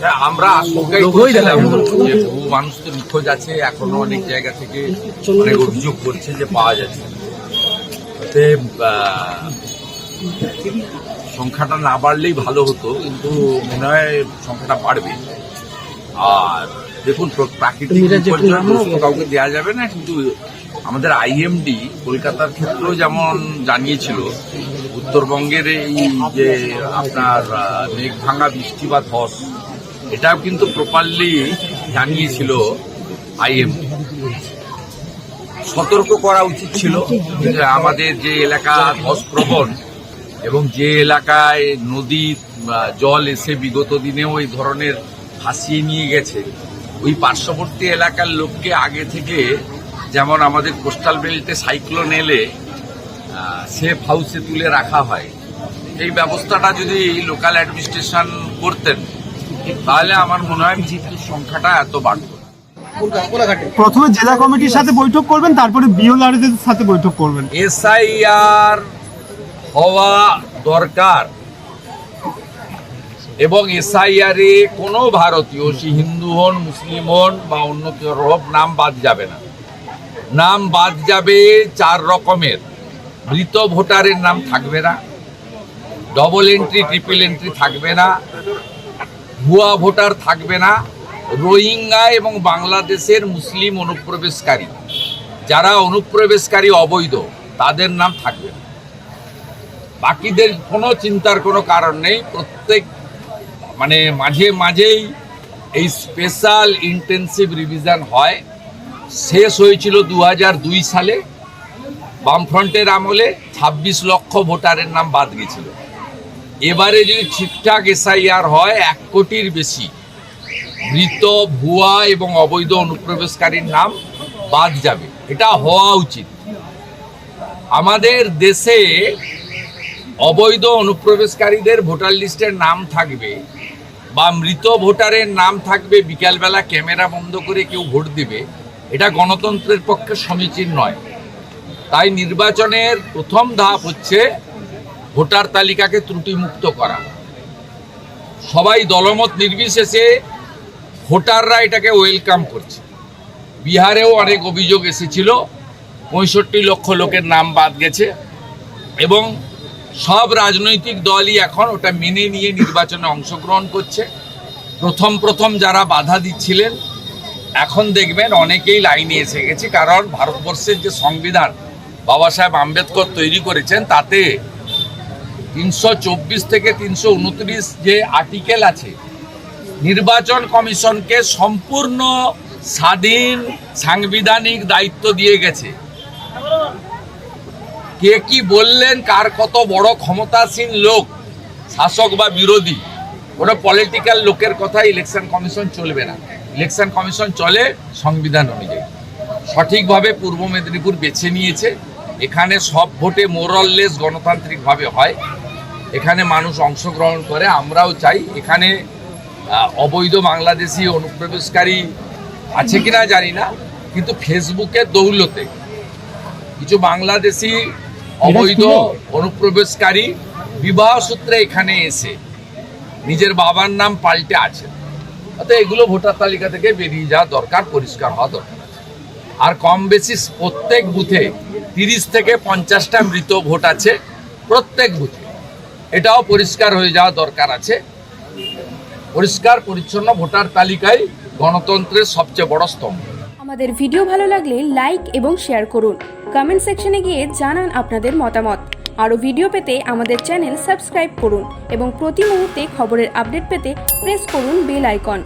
হ্যাঁ, আমরা আশঙ্কাই লোগোই দেখা করছিলাম যাবে। যে বহু মানুষ তো নিখোঁজ আছে এখনও অনেক জায়গা থেকে অনেক অভিযোগ করছে যে পাওয়া যাচ্ছে না। সংখ্যাটা না বাড়লেই ভালো হতো কিন্তু মনে হয় সংখ্যাটা বাড়বে আর দেখুন প্রাকৃতিক বিপর্যয় কাউকে দেওয়া যাবে না কিন্তু আমাদের আইএমডি কলকাতার ক্ষেত্রেও যেমন জানিয়েছিল উত্তরবঙ্গের এই যে আপনার মেঘ ভাঙা বৃষ্টি বা ধস এটাও কিন্তু প্রপারলি জানিয়েছিল আইএমডি সতর্ক করা উচিত ছিল আমাদের যে এলাকা ধসপ্রবণ এবং যে এলাকায় নদী জল এসে বিগত দিনেও এই ধরনের ভাসিয়ে নিয়ে গেছে, ওই পার্শ্ববর্তী এলাকার লোককে আগে থেকে যেমন আমাদের কোস্টাল বেল্টে সাইক্লোন এলে সেফ হাউসে তুলে রাখা হয়। এই ব্যবস্থাটা যদি লোকাল অ্যাডমিনিস্ট্রেশন করতেন তাহলে আমার মনে হয় মৃত্যুর সংখ্যাটা এত বাড়বে। প্রথমে জেলা কমিটির সাথে বৈঠক করবেন তারপরে বিওলার সাথে বৈঠক করবেন। এসআইআর হওয়া দরকার এবং এসআইআর এ কোনো ভারতীয় সে হিন্দু হন মুসলিম হন বা অন্য কেউ হোক নাম বাদ যাবে না। নাম বাদ যাবে চার রকমের। মৃত ভোটারের নাম থাকবে না ডবল এন্ট্রি ট্রিপল এন্ট্রি থাকবে না। ভুয়া ভোটার থাকবে না, রোহিঙ্গা এবং বাংলাদেশের মুসলিম অনুপ্রবেশকারী। যারা অনুপ্রবেশকারী অবৈধ, তাদের নাম থাকবে না। বাকিদের কোনো চিন্তার কোনো কারণ নেই, প্রত্যেক মানে মাঝে মাঝেই এই স্পেশাল ইন্টেন্সিভ রিভিশন হয়। শেষ হয়েছিল দু সালে, বামফ্রন্টের আমলে ২৬ লক্ষ ভোটারের নাম বাদ গেছিল। এবারে যদি ঠিকঠাক এসআইআর হয়, এক কোটির বেশি। মৃত, ভুয়া এবং অবৈধ অনুপ্রবেশকারীর নাম বাদ যাবে। এটা হওয়া উচিত। আমাদের দেশে অবৈধ অনুপ্রবেশকারীদের ভোটার লিস্টের নাম থাকবে বা মৃত ভোটারের নাম থাকবে, বিকালবেলা ক্যামেরা বন্ধ করে কেউ ভোট দেবে। এটা গণতন্ত্রের পক্ষে সমীচীন নয়। তাই নির্বাচনের প্রথম ধাপ হচ্ছে ভোটার তালিকাকে ত্রুটিমুক্ত করা। সবাই দলমত নির্বিশেষে ভোটাররা এটাকে ওয়েলকাম করছে। বিহারেও অনেক অভিযোগ এসেছিল, পঁয়ষট্টি লক্ষ লোকের নাম বাদ গেছে এবং সব রাজনৈতিক দলই এখন ওটা মেনে নিয়ে নির্বাচনে অংশগ্রহণ করছে। প্রথম প্রথম যারা বাধা দিচ্ছিলেন, এখন দেখবেন অনেকেই লাইনে এসে গেছে, কারণ ভারতবর্ষের যে সংবিধান, বাবা সাহেব আম্বেদকর তৈরি করেছেন, তাতে তিনশো চব্বিশ থেকে তিনশো উনত্রিশ যে আর্টিকেল আছে, নির্বাচন কমিশনকে সম্পূর্ণ স্বাধীন সাংবিধানিক দায়িত্ব দিয়ে গেছে। কে কি বললেন, কার কত বড় ক্ষমতাসীন লোক, শাসক বা বিরোধী, কোনো পলিটিক্যাল লোকের কথা ইলেকশন কমিশন চলবে না। ইলেকশন কমিশন চলে সংবিধান অনুযায়ী। সঠিকভাবে পূর্ব মেদিনীপুর বেছে নিয়েছে। এখানে সব ভোটে মোরললেস গণতান্ত্রিকভাবে হয়। এখানে মানুষ অংশগ্রহণ করে আমরাও চাই এখানে অবৈধ বাংলাদেশি অনুপ্রবেশকারী আছে কিনা জানি না কিন্তু ফেসবুকের দৌলতে কিছু বাংলাদেশি অবৈধ অনুপ্রবেশকারী বিবাহ সূত্রে এখানে এসে নিজের বাবার নাম পাল্টে আছে। অর্থাৎ এগুলো ভোটার তালিকা থেকে বেরিয়ে যাওয়া দরকার পরিষ্কার হওয়া দরকার। আর কম বেশি প্রত্যেক বুথে তিরিশ থেকে পঞ্চাশটা মৃত ভোট আছে প্রত্যেক বুথে। এটাও পরিষ্কার হয়ে যাওয়া দরকার আছে। পরিষ্কার, পরিচ্ছন্ন ভোটার তালিকায় গণতন্ত্রের সবচেয়ে বড় স্তম্ভ। আমাদের ভিডিও ভালো লাগলে লাইক এবং শেয়ার করুন। কমেন্ট সেকশনে গিয়ে জানান আপনাদের মতামত। আরও ভিডিও পেতে আমাদের চ্যানেল সাবস্ক্রাইব করুন এবং প্রতি মুহূর্তে খবরের আপডেট পেতে প্রেস করুন বেল আইকন।